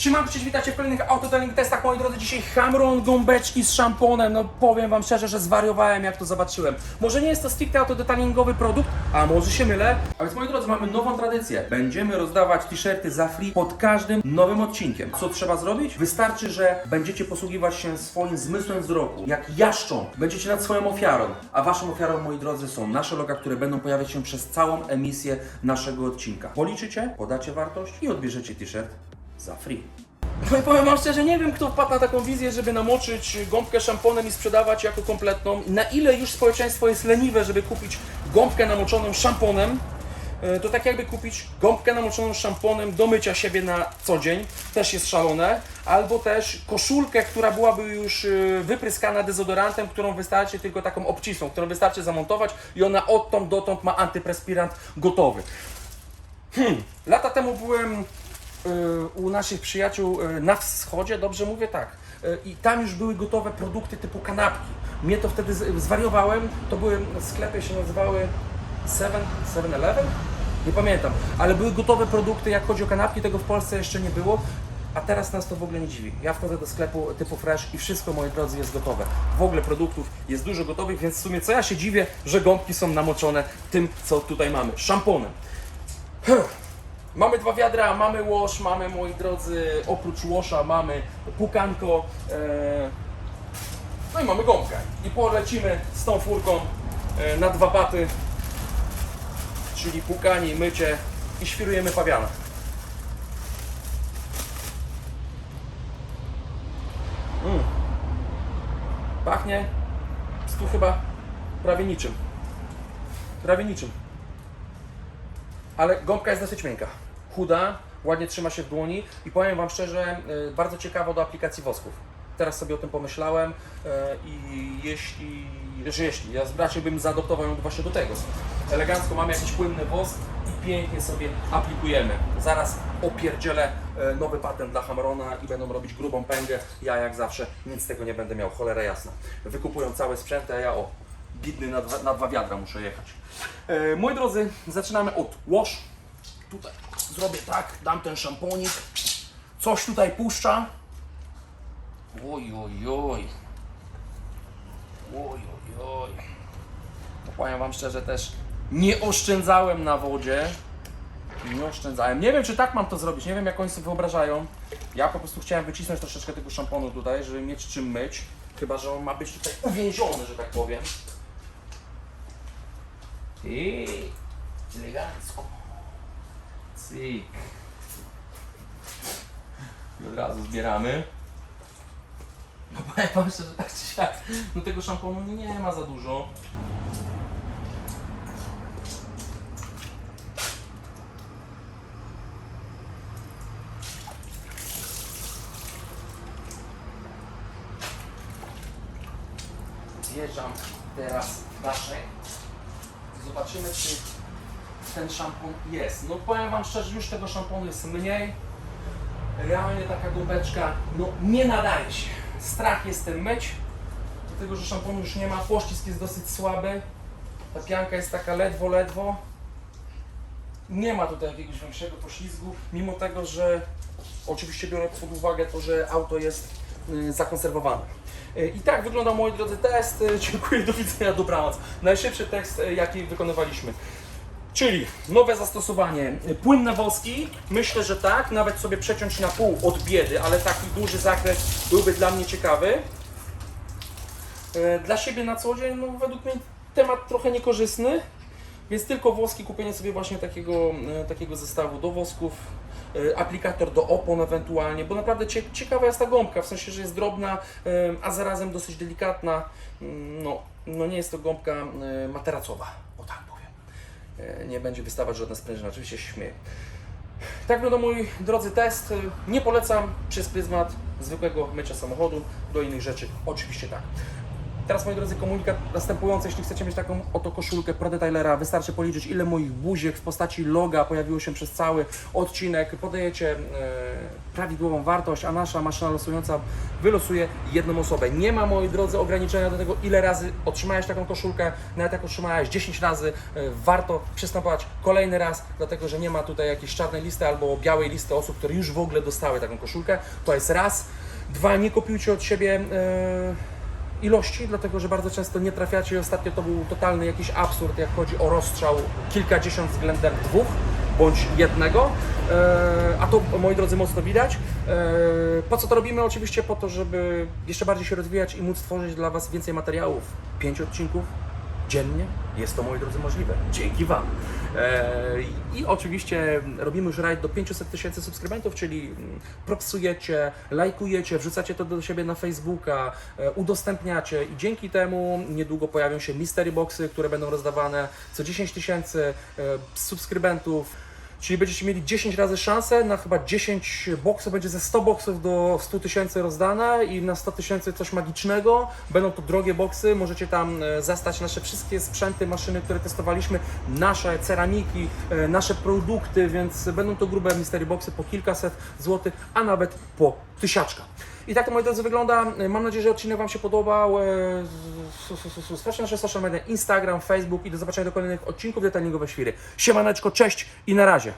Siemanko, cześć, witajcie w kolejnych autotelling testach, moi drodzy. Dzisiaj Hamron gąbeczki z szamponem. No powiem wam szczerze, że zwariowałem jak to zobaczyłem. Może nie jest to stricte autodetailingowy produkt, a może się mylę. A więc moi drodzy, mamy nową tradycję. Będziemy rozdawać t-shirty za free pod każdym nowym odcinkiem. Co trzeba zrobić? Wystarczy, że będziecie posługiwać się swoim zmysłem wzroku. Jak jaszczą. Będziecie nad swoją ofiarą. A waszą ofiarą, moi drodzy, są nasze loga, które będą pojawiać się przez całą emisję naszego odcinka. Policzycie, podacie wartość i odbierzecie t-shirt za free. No i powiem wam szczerze, nie wiem kto wpadł na taką wizję, żeby namoczyć gąbkę szamponem i sprzedawać jako kompletną. Na ile już społeczeństwo jest leniwe, żeby kupić gąbkę namoczoną szamponem, e, to tak jakby kupić gąbkę namoczoną szamponem do mycia siebie na co dzień, też jest szalone, albo też koszulkę, która byłaby już e, wypryskana dezodorantem, którą wystarczy tylko taką obcisłą, którą wystarczy zamontować i ona odtąd dotąd ma antyprespirant gotowy. Hmm. Lata temu byłem u naszych przyjaciół y, na wschodzie, dobrze mówię tak. Y, I tam już były gotowe produkty typu kanapki. Mnie to wtedy zwariowałem. To były sklepy się nazywały 7 7-Eleven? Nie pamiętam, ale były gotowe produkty, jak chodzi o kanapki, tego w Polsce jeszcze nie było. A teraz nas to w ogóle nie dziwi. Ja wchodzę do sklepu typu Fresh i wszystko, moi drodzy, jest gotowe. W ogóle produktów jest dużo gotowych, więc w sumie co ja się dziwię, że gąbki są namoczone tym, co tutaj mamy. Szamponem. Mamy dwa wiadra, mamy łoż, mamy moi drodzy, oprócz łosza mamy pukanko, e, no i mamy gąbkę. I polecimy z tą furką e, na dwa paty, czyli pukanie, mycie i świrujemy pawiana. Mm. Pachnie tu chyba prawie niczym. Prawie niczym ale gąbka jest dosyć miękka. Chuda, ładnie trzyma się w dłoni i powiem Wam szczerze, y, bardzo ciekawa do aplikacji wosków. Teraz sobie o tym pomyślałem y, i jeśli, że jeśli, ja raczej bym zaadoptował ją właśnie do tego. Elegancko mamy jakiś płynny wosk i pięknie sobie aplikujemy. Zaraz opierdzielę y, nowy patent dla Hamrona i będą robić grubą pęgę. Ja jak zawsze nic z tego nie będę miał, cholera jasna. Wykupują całe sprzęty, a ja o, bidny na dwa, na dwa wiadra muszę jechać. E, moi drodzy, zaczynamy od wash. Tutaj zrobię tak, dam ten szamponik. Coś tutaj puszcza. Oj, oj, oj. Oj, oj, oj. No, powiem Wam szczerze też, nie oszczędzałem na wodzie. Nie oszczędzałem. Nie wiem, czy tak mam to zrobić. Nie wiem, jak oni sobie wyobrażają. Ja po prostu chciałem wycisnąć troszeczkę tego szamponu tutaj, żeby mieć czym myć. Chyba, że on ma być tutaj uwięziony, że tak powiem. I elegancko. Cyk. I od razu zbieramy. No powiem wam tak czy siak, no tego szamponu nie ma za dużo. Wjeżdżam teraz w daszek. Zobaczymy, czy ten szampon jest. No powiem Wam szczerze, już tego szamponu jest mniej. Realnie taka gąbeczka, no nie nadaje się. Strach jest tym myć, dlatego że szamponu już nie ma. Pościsk jest dosyć słaby. Ta pianka jest taka ledwo, ledwo. Nie ma tutaj jakiegoś większego poślizgu, mimo tego, że oczywiście biorę pod uwagę to, że auto jest y, zakonserwowane. Y, I tak wyglądał, moi drodzy, test. Y, Dziękuję, do widzenia, dobranoc. Najszybszy tekst, jaki wykonywaliśmy. Czyli nowe zastosowanie, y, płynne woski, myślę, że tak, nawet sobie przeciąć na pół od biedy, ale taki duży zakres byłby dla mnie ciekawy. E, Dla siebie na co dzień, no według mnie temat trochę niekorzystny, więc tylko woski, kupienie sobie właśnie takiego, e, takiego zestawu do wosków, aplikator do opon ewentualnie, bo naprawdę cie, ciekawa jest ta gąbka, w sensie, że jest drobna, a zarazem dosyć delikatna, Mm, no, no nie jest to gąbka materacowa, o tak powiem. E, Nie będzie wystawać żadne sprężyny, oczywiście śmieję. Tak wygląda mój drodzy test. Nie polecam przez pryzmat zwykłego mycia samochodu do innych rzeczy. Oczywiście tak. Teraz, moi drodzy, komunikat następujący. Jeśli chcecie mieć taką oto koszulkę Pro Detailera, wystarczy policzyć, ile moich buziek w postaci loga pojawiło się przez cały odcinek. Podajecie e, prawidłową wartość, a nasza maszyna losująca wylosuje jedną osobę. Nie ma, moi drodzy, ograniczenia do tego, ile razy otrzymałeś taką koszulkę. Nawet jak otrzymałeś 10 razy, e, warto przystępować kolejny raz, dlatego że nie ma tutaj jakiejś czarnej listy albo białej listy osób, które już w ogóle dostały taką koszulkę. To jest raz. Dwa, nie kopiujcie od siebie. E, ilości, dlatego że bardzo często nie trafiacie ostatnio to był totalny jakiś absurd, jak chodzi o rozstrzał kilkadziesiąt względem dwóch bądź jednego, e, a to moi drodzy mocno widać. E, po co to robimy? Oczywiście po to, żeby jeszcze bardziej się rozwijać i móc tworzyć dla Was więcej materiałów. Pięć odcinków dziennie. Jest to, moi drodzy, możliwe. Dzięki Wam. E, I oczywiście robimy już rajd do 500 tysięcy subskrybentów, czyli mm, propsujecie, lajkujecie, wrzucacie to do siebie na Facebooka, e, udostępniacie i dzięki temu niedługo pojawią się mystery boxy, które będą rozdawane co 10 tysięcy e, subskrybentów. Czyli będziecie mieli 10 razy szansę na chyba 10 boksów, będzie ze 100 boksów do 100 tysięcy rozdane i na 100 tysięcy coś magicznego. Będą to drogie boksy, możecie tam e, zastać nasze wszystkie sprzęty, maszyny, które testowaliśmy, nasze ceramiki, e, nasze produkty, więc będą to grube mystery boxy po kilkaset złotych, a nawet po tysiaczka. I tak to moi drodzy wygląda. Mam nadzieję, że odcinek Wam się podobał. E, Sprawdźcie nasze social media, Instagram, Facebook i do zobaczenia do kolejnych odcinków Detalingowe Świry. Siemaneczko, cześć i na razie.